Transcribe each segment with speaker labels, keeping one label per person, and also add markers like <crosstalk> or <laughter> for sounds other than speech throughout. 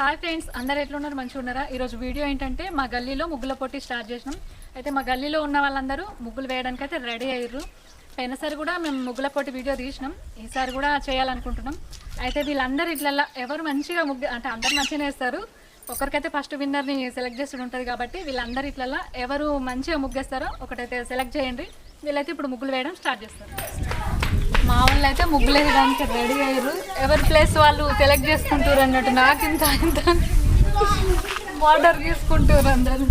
Speaker 1: Hi friends అందరు ఎట్లున్నారు? మంచిగా ఉన్నారా ఈరోజు వీడియో ఏంటంటే మా గల్లీలో ముగ్గుల పోటీ స్టార్ట్ చేసినాం. అయితే మా గల్లీలో ఉన్న వాళ్ళందరూ ముగ్గులు వేయడానికి అయితే రెడీ అయ్యారు పోయినసారి కూడా మేము ముగ్గుల పోటీ వీడియో తీసినాం. ఈసారి కూడా చేయాలనుకుంటున్నాం. అయితే వీళ్ళందరూ ఇట్లల్లా ఎవరు మంచిగా ముగ్గు అంటే అందరు మంచిగా వేస్తారు. ఒకరికైతే ఫస్ట్ విన్నర్ని సెలెక్ట్ చేసి ఉంటుంది కాబట్టి వీళ్ళందరూ ఇట్లల్లా ఎవరు మంచిగా ముగ్గేస్తారో ఒకటైతే సెలెక్ట్ చేయండి. వీళ్ళైతే ఇప్పుడు ముగ్గులు వేయడం స్టార్ట్ చేస్తారు. మా వాళ్ళు అయితే ముగ్గులు వేయడానికి రెడీ అయ్యారు. ఎవరి ప్లేస్ వాళ్ళు సెలెక్ట్ చేసుకుంటారు అన్నట్టు నాకు ఇంత ఇంత వాటర్ తీసుకుంటారు అందరు.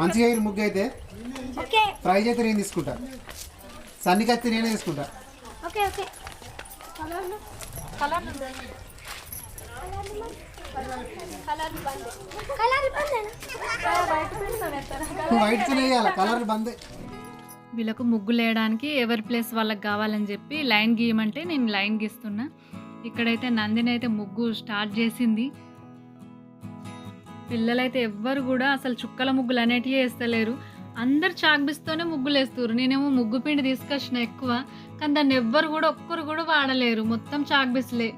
Speaker 2: మంచిగా అయ్యి ముగ్గు అయితే. ప్రైజ్ అయితే నేను తీసుకుంటా. సన్నికి అయితే నేనే తీసుకుంటా.
Speaker 3: Okay okay.
Speaker 1: కలర్
Speaker 3: కలర్ ఇబ్బందేనా
Speaker 2: వైట్ కలర్ బందే.
Speaker 1: వీళ్ళకు ముగ్గులు వేయడానికి ఎవరి ప్లేస్ వాళ్ళకి కావాలని చెప్పి లైన్ గీయమంటే నేను లైన్ గీస్తున్నా. ఇక్కడైతే నందిని అయితే ముగ్గు స్టార్ట్ చేసింది. పిల్లలైతే ఎవ్వరు కూడా అసలు చుక్కల ముగ్గులు అనేటివి వేస్తలేరు. అందరు చాక్బిస్తోనే ముగ్గులు వేస్తారు నేనేమో ముగ్గు పిండి తీసుకొచ్చిన ఎక్కువ. కానీ దాన్ని ఎవ్వరు కూడా ఒక్కరు కూడా వాడలేరు. మొత్తం చాక్బిస్లే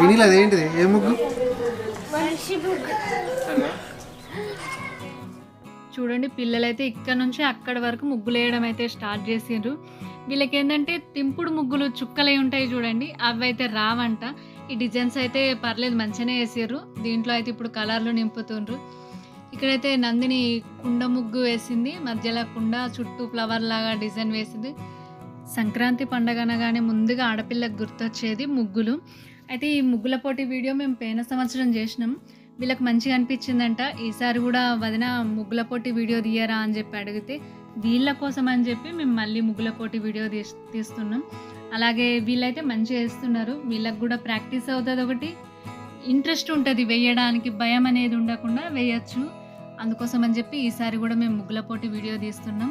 Speaker 2: వినీల్ అదేంటిది ఏ ముగ్గు?
Speaker 3: మనిషి
Speaker 1: చూడండి పిల్లలైతే ఇక్కడ నుంచి అక్కడ వరకు ముగ్గులు వేయడం అయితే స్టార్ట్ చేసిండ్రు. వీళ్ళకి ఏంటంటే తింపుడు ముగ్గులు చుక్కలై ఉంటాయి చూడండి అవి అయితే రావంట. ఈ డిజైన్స్ అయితే పర్లేదు మంచిగానే వేసారు దీంట్లో అయితే ఇప్పుడు కలర్లు నింపుతుండ్రు. ఇక్కడైతే నందిని కుండ ముగ్గు వేసింది మధ్యలో కుండ చుట్టూ ఫ్లవర్ లాగా డిజైన్ వేసింది. సంక్రాంతి పండగ అనగానే ముందుగా ఆడపిల్లకు గుర్తొచ్చేది ముగ్గులు. అయితే ఈ ముగ్గుల పోటీ వీడియో మేము పోయిన సంవత్సరం చేసినాం. వీళ్ళకి మంచిగా అనిపించిందంట ఈసారి కూడా వదిన ముగ్గుల పోటీ వీడియో తీయరా? అని చెప్పి అడిగితే వీళ్ళ కోసం అని చెప్పి మేము మళ్ళీ ముగ్గుల పోటీ వీడియో తీస్ తీస్తున్నాం. అలాగే వీళ్ళైతే మంచిగా వేస్తున్నారు వీళ్ళకి కూడా ప్రాక్టీస్ అవుతుంది ఒకటి. ఇంట్రెస్ట్ ఉంటుంది వేయడానికి భయం అనేది ఉండకుండా వేయచ్చు. అందుకోసం అని చెప్పి ఈసారి కూడా మేము ముగ్గుల పోటీ వీడియో తీస్తున్నాం.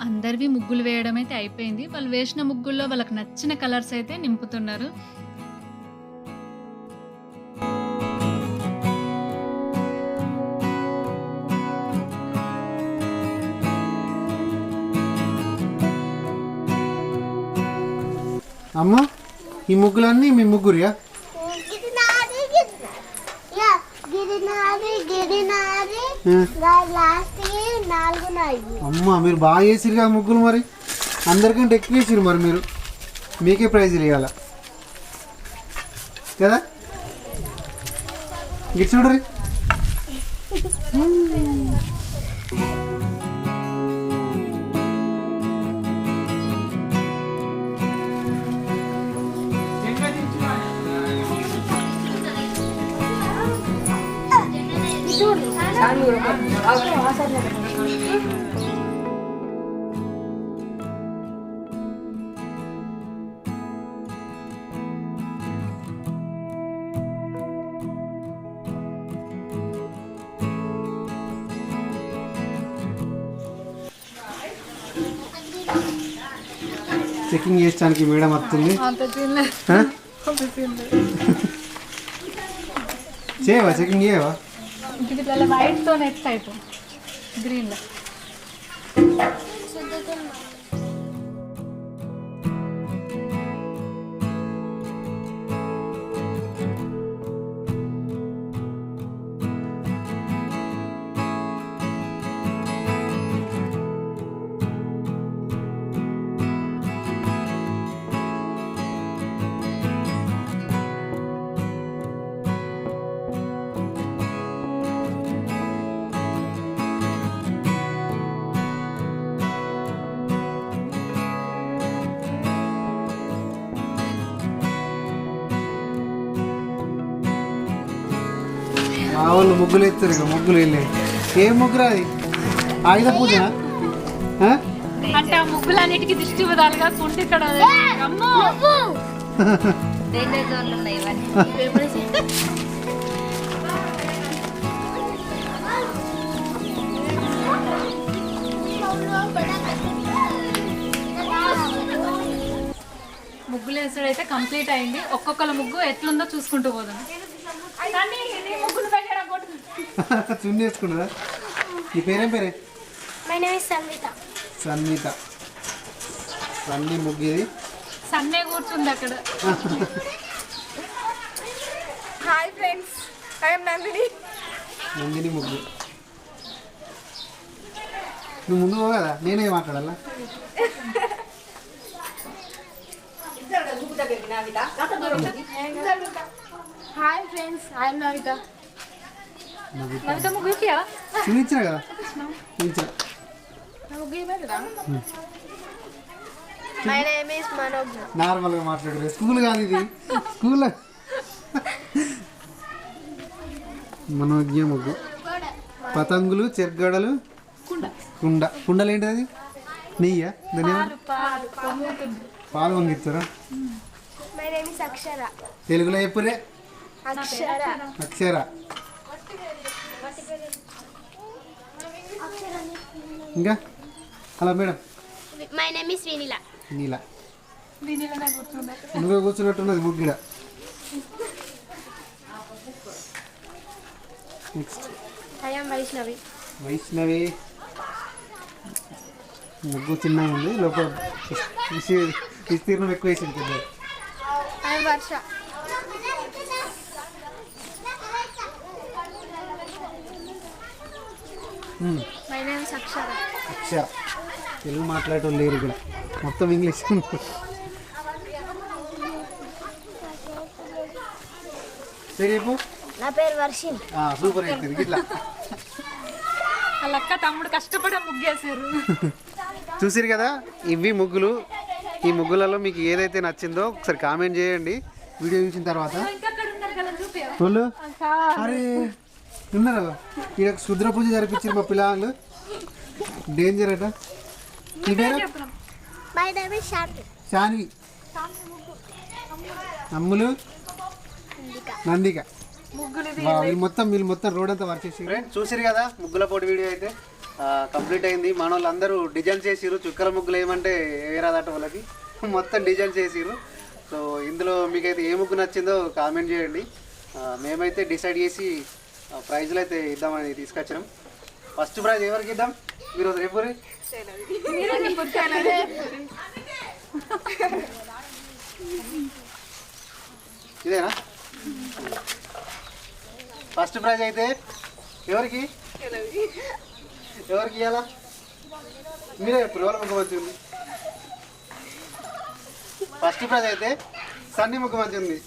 Speaker 1: అందరివి ముగ్గులు వేయడం అయితే అయిపోయింది. వాళ్ళు వేసిన ముగ్గుల్లో వాళ్ళకి నచ్చిన కలర్స్ అయితే నింపుతున్నారు.
Speaker 2: అమ్మ ఈ ముగ్గులన్నీ మీ ముగ్గురియా? అమ్మ మీరు బాగా చేసిరుగా ముగ్గులు మరి. అందరికంటే ఎక్కువ వేసిరు మరి మీరు. మీకే ప్రైజులు ఇవ్వాల కదా? ఇటు చూడరి. చెకింగ్ చేయడానికి మేడం వస్తుంది. చేయవా? చెకింగ్ చేయవా?
Speaker 1: వైట్తో నెక్స్ట్ టైప్ గ్రీన్లో
Speaker 2: మా వాళ్ళు ముగ్గులు ఎత్తారు ఇక ముగ్గులు వెళ్ళి. ఏ ముగ్గురు అది? ఆయుధ పూజ?
Speaker 1: అంటే ఆ ముగ్గులన్నిటికీ దిష్టి వదాలుగా కుంటి ఇక్కడ ముగ్గులు వేసుడు అయితే కంప్లీట్ అయింది. ఒక్కొక్కల ముగ్గు ఎట్లుందో చూసుకుంటూ పోదాం. <laughs>
Speaker 2: చున్ని వేసుకున్నదా నీ పేరేం పేరే?
Speaker 3: My name is Sangeetha
Speaker 2: Sannitha Sanni ముగ్గిది.
Speaker 1: సన్నే కూర్చుంది అక్కడ.
Speaker 4: Hi friends I'm Nandini
Speaker 2: Nandini ముగ్గు. నువ్వు ముందు పో కదా నేనే మాట్లాడాలా?
Speaker 4: Hi friends I'm Navitha
Speaker 1: Navitha ముగ్గురికి
Speaker 2: చూపించిన కదా? చూపించిన.
Speaker 4: మై నేమ్ ఇస్ మనోజ్
Speaker 2: నార్మల్గా మాట్లాడరు. స్కూల్ కాదు ఇది. స్కూల్ మనోజ్ఞ ముగ్గు. పతంగులు చెర్గడలు. కుండ. కుండలు ఏంటి అది నెయ్యా? దాని? పాలు వంగిస్తారా
Speaker 4: మై నేమ్ ఇస్ అక్షర
Speaker 2: తెలుగులో చెప్పురే
Speaker 4: అక్షర
Speaker 2: అక్షర. ఇంకా? Hello madam.
Speaker 4: My name is Vinila
Speaker 2: Neela. నువ్వే కూర్చున్నట్టున్నది ముగ్గిడ నెక్స్ట్
Speaker 4: వైష్ణవి
Speaker 2: వైష్ణవి ముగ్గు చిన్నగా ఉంది. లోపల విస్తీ- విస్తీర్ణం ఎక్కువ
Speaker 4: I'm Varsha my name is Akshara
Speaker 2: Akshara Telugu మాట్లాడటం లేరు ఇక్కడ. మొత్తం ఇంగ్లీష్ చెప్పు?
Speaker 3: నా పేరు వర్షిన్
Speaker 2: ఆ, సూపర్ ఇట్లా.
Speaker 1: తమ్ముడు కష్టపడే ముగ్గేసారు
Speaker 2: చూసిరు కదా ఇవి ముగ్గులు. ఈ ముగ్గులలో మీకు ఏదైతే నచ్చిందో ఒకసారి కామెంట్ చేయండి. వీడియో చూసిన తర్వాత. ఉన్నారు ఇక్కడ శుద్ర పూజ జరిపించారు మా పిల్లలు. డేంజర్ అట. నీ పేరు? శాన్వి. అమ్ములు? నందిక. వీళ్ళు మొత్తం వీళ్ళు మొత్తం రోడ్ అంతా వర్క్ చేసి చూసిరు కదా ముగ్గుల పోటీ వీడియో అయితే. కంప్లీట్ అయింది. మన వాళ్ళందరూ డిజైన్ చేసిరు చుక్కల ముగ్గులు ఏమంటే వేరాదట వాళ్ళకి. మొత్తం డిజైన్ చేసిరు సో ఇందులో మీకైతే ఏ ముగ్గు నచ్చిందో కామెంట్ చేయండి. ఆ, మేమైతే డిసైడ్ చేసి ప్రైజ్లు అయితే ఇద్దామని తీసుకొచ్చినాం. ఫస్ట్ ప్రైజ్ ఎవరికి ఇద్దాం? మీరు రేపు ఇదేనా? ఫస్ట్ ప్రైజ్ అయితే ఎవరికి? ఎవరికి ఇవ్వాలా మీరే ఎప్పుడు ఎవరి మంచిగా ఉంది ఫస్ట్ ప్రైజ్ అయితే సన్నీ ముఖం మంచిగా ఉంది.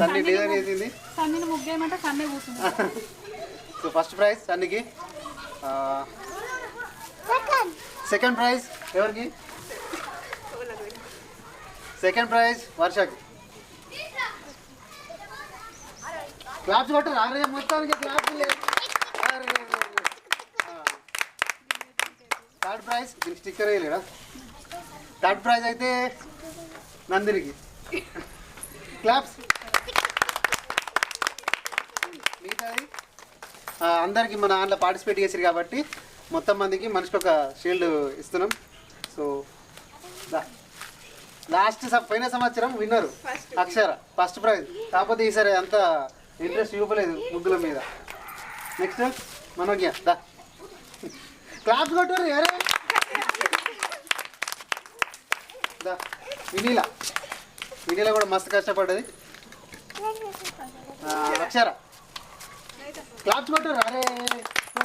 Speaker 2: సన్నీ డిజైన్ వేసింది
Speaker 1: సన్నీని ముగ్గేయమంటే సన్నే కూర్చుంది.
Speaker 2: సో ఫస్ట్ ప్రైజ్ సన్నీకి. సెకండ్ ప్రైజ్ ఎవరికి? సెకండ్ ప్రైజ్ వర్షకి. క్లాప్స్ కొట్టారు? అరే మొత్తానికి క్లాప్స్ థర్డ్ ప్రైజ్ స్టిక్కర్ వేయలేడా థర్డ్ ప్రైజ్ అయితే నందినికి. క్లాప్స్ మిగతాది అందరికి మన దాంట్లో పార్టిసిపేట్ చేసారు కాబట్టి మొత్తం మందికి మనిషికి ఒక షీల్డ్ ఇస్తున్నాం. సో దా. లాస్ట్ పోయిన సంవత్సరం విన్నరు అక్షర ఫస్ట్ ప్రైజ్ కాకపోతే ఈసారి అంత ఇంట్రెస్ట్ చూపలేదు ముగ్గుల మీద. నెక్స్ట్ మనోజ్ఞ దా. క్లాప్స్ కొట్టారు అరే. దా. వినీల. వినీల కూడా మస్తు కష్టపడ్డది. అక్షర క్లాప్స్ కొట్టారు అరే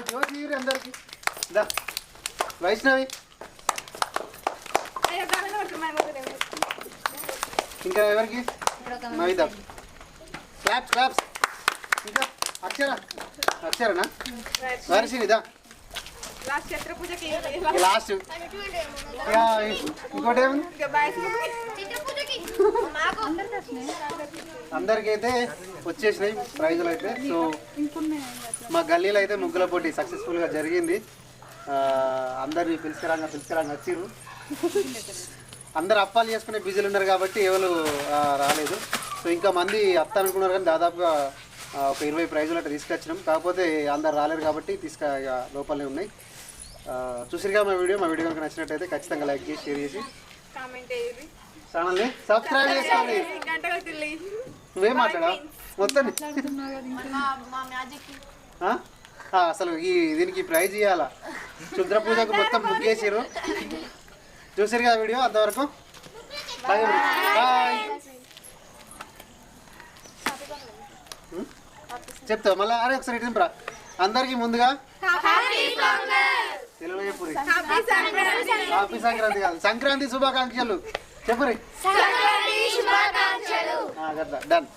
Speaker 2: జ్యోతి అందరికి. దా. వైష్ణవి. ఇంకా ఎవరికి? Navitha claps claps. ఇంకా అక్షర. అక్షరనా? వర్షిని దా.
Speaker 4: లాస్ట్
Speaker 2: ఇంకోటి అందరికైతే వచ్చేసినాయి ప్రైజులు అయితే. సో మా గల్లీలో అయితే ముగ్గుల పోటీ సక్సెస్ఫుల్గా జరిగింది. ఆ, అందరిని పిలుచుకురాగా పిలుచుకురాగా వచ్చిర్రు. అందరు అప్పాలు చేసుకునే బిజీలు ఉన్నారు కాబట్టి ఎవరు రాలేదు. సో ఇంకా మంది అత్త అనుకున్నారు కానీ దాదాపుగా ఒక ఇరవై ప్రైజులు అట్లా తీసుకొచ్చినాం. కాకపోతే అందరు రాలేరు కాబట్టి తీసుక ఇక లోపలనే ఉన్నాయి. చూసిరుగా మా వీడియో. మా వీడియో కనుక నచ్చినట్టయితే ఖచ్చితంగా లైక్ చేసి షేర్ చేసి. ఛానల్ని సబ్స్క్రైబ్ చేసుకోండి. నువ్వేం మాట్లాడా మొత్తం. అసలు ఈ దీనికి ప్రైజ్ ఇవ్వాలా క్షుద్ర పూజకు మొత్తం బుక్ చేసారు చూసారు కదా వీడియో అంతవరకు. బాయ్ బాయ్ చెప్తావు? మళ్ళీ అరే ఒకసారి ఇటు అందరికీ ముందుగా తెలుగులో చెప్పురి హ్యాపీ సంక్రాంతి. కాదు. సంక్రాంతి శుభాకాంక్షలు. చెప్పురి డన్